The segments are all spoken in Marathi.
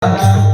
Thank uh you.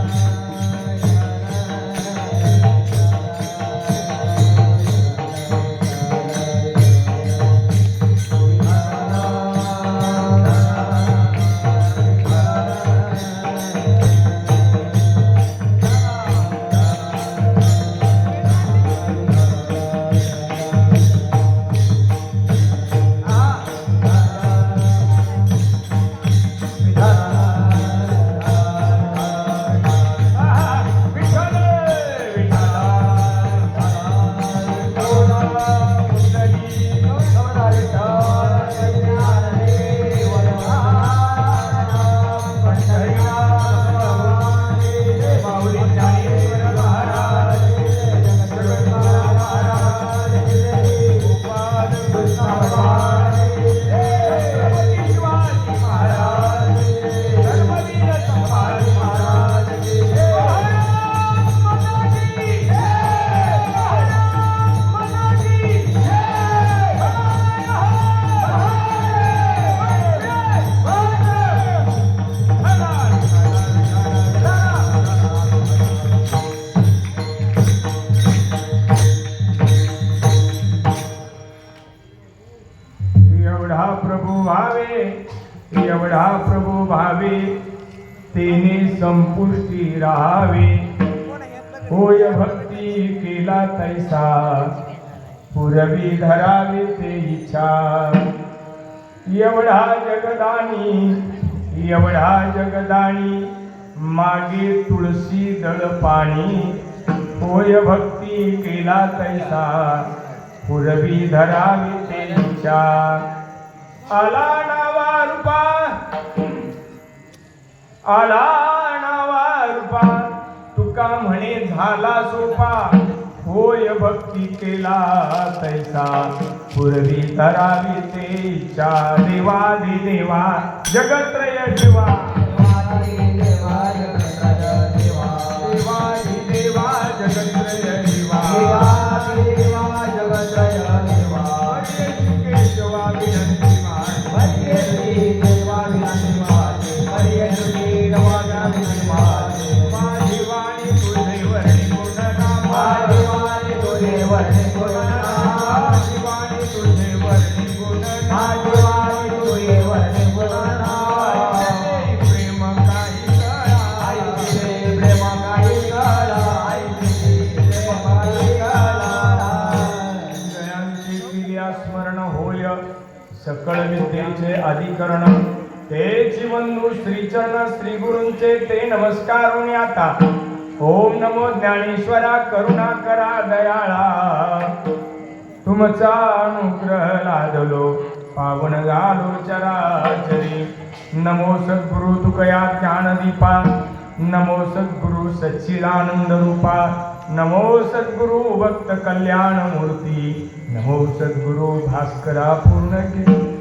एवढा प्रभू भावे एवढा प्रभू भावे तेने संपुष्टी राहावे. होय भक्ती केला तैसा पुरवी धरावे ते इच्छा. एवढा जगदानी एवढा जगदानी मागे तुळशी दळ पाणी. होय भक्ती केला तैसा पुरवी धरावी ते इच्छा. आला नावा रूपा। आला नावा रूपा। तुका म्हणे झाला सोपा। होय भक्ती केला तैसा। पूर्वी धरावी ते इच्छा देवादी देवा। जगत्रय देवादी देवा जगत्रय जीवा सकळ विद्येचे अधिकरण. ते जीवन श्रीचरण श्री गुरूंचे ते नमस्कार आता. ओम नमो ज्ञानेश्वरा करुणा करा दयाळा. तुमचा अनुग्रह लादलो पावन झालो चराचरी. नमो सद्गुरु तुकया ज्ञानदीपा. नमो सद्गुरु सच्चिदानंद रूपा. नमो सद्गुरु भक्त कल्याण मूर्ती. नमो सद्गुरु भास्करा पूर्ण की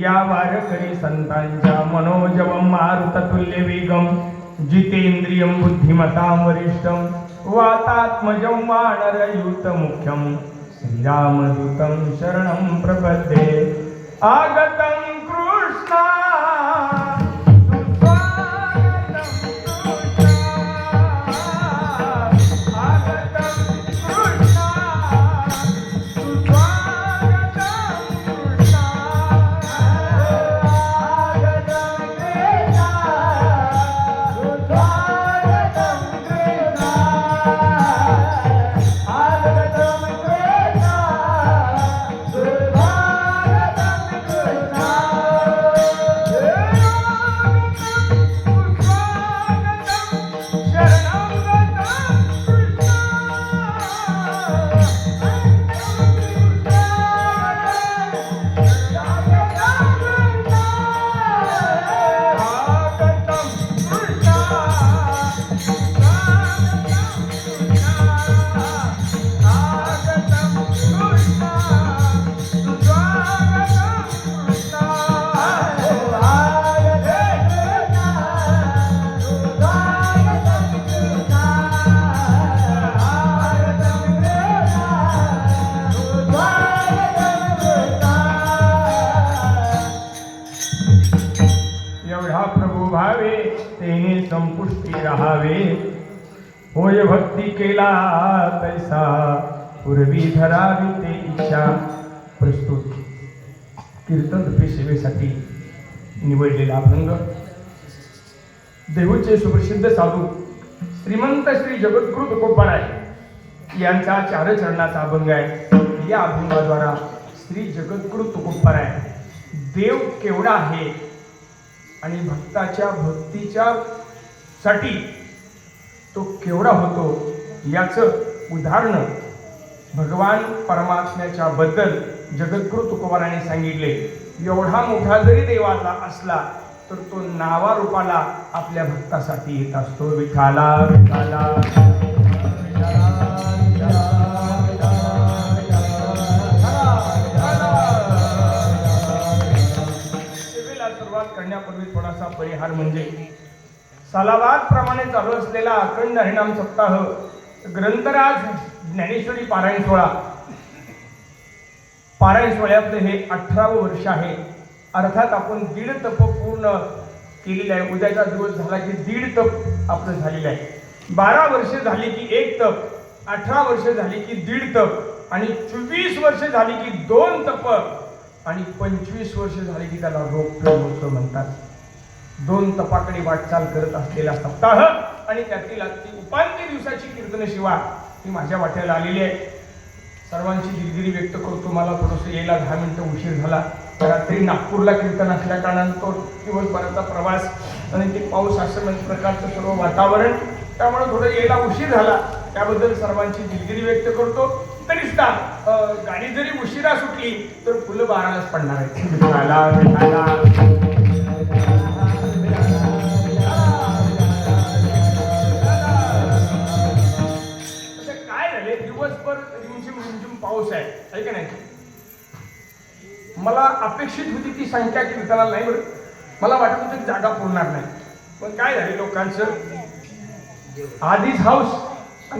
या वारकरी संतांच्या मनोजव मारुततुल्य वेगम जितेंद्रियम बुद्धिमतां वरिष्ठम वातात्मजं वानरयूत मुख्यं श्रीरामदूतं शरणं प्रपद्ये. आगत दृष्टी राहावे. होय भक्ती केला तैसा पूर्वी धरावी ते इच्छा. प्रस्तुत कीर्तन सेवेसाठी निवडलेला अभंग. देहूचे सुप्रसिद्ध साधू श्रीमंत श्री जगद्गुरु तुकोबाराय यांचा चार चरणाचा अभंग आहे. या अभंगाद्वारा श्री जगद्गुरु तुकोबाराय देव केवढा आहे आणि भक्ताच्या भक्तीच्या साठी तो केवढा होतो याचं उदाहरण भगवान परमात्म्याच्या बद्दल जगद्गुरु तुकोबाराने सांगितले. एवढा मोठा जरी देवाला असला तर तो नावारूपाला आपल्या भक्तासाठी येत असतो. विठाला विठाला सुरुवात करण्यापूर्वी थोडासा परिहार म्हणजे सालाबाद प्रमाणे चालू असलेला अखंड हरिणाम सप्ताह ग्रंथराज ज्ञानेश्वरी पारायण सोहळा. पारायण सोहळ्यातलं हे अठरावं वर्ष आहे. अर्थात आपण दीड तप पूर्ण केलेलं आहे. उद्याचा दिवस झाला की दीड तप आपलं झालेलं आहे. बारा वर्ष झाली की एक तप अठरा वर्ष झाली की दीड तप आणि चोवीस वर्ष झाली की दोन तप आणि पंचवीस वर्ष झाली की त्याला रोप म्हणतात. दोन तपाकडे वाटचाल करत असलेला सप्ताह आणि त्यातील अगदी उपांत्य दिवसाची कीर्तन शिवा ही माझ्या वाट्याला आलेली आहे. सर्वांची दिलगिरी व्यक्त करतो. मला थोडंसं यायला दहा मिनिटं उशीर झाला. रात्री नागपूरला कीर्तन असल्या कारणानं तो दिवसभराचा प्रवास आणि ते पाऊस असं म्हणजे प्रकारचं सर्व वातावरण त्यामुळे थोडं यायला उशीर झाला. त्याबद्दल सर्वांची दिलगिरी व्यक्त करतो. तरी सुद्धा गाडी जरी उशिरा सुटली तर फुलं बारालाच पडणार आहेत. काय दिवसभर पाऊस आहे. आहे का नाही? मला अपेक्षित होती ती संख्या कीर्तनाला नाही बरं. मला वाटत होतं की जागा पुरणार नाही. पण काय झाले लोकांचं? आधीच हाऊस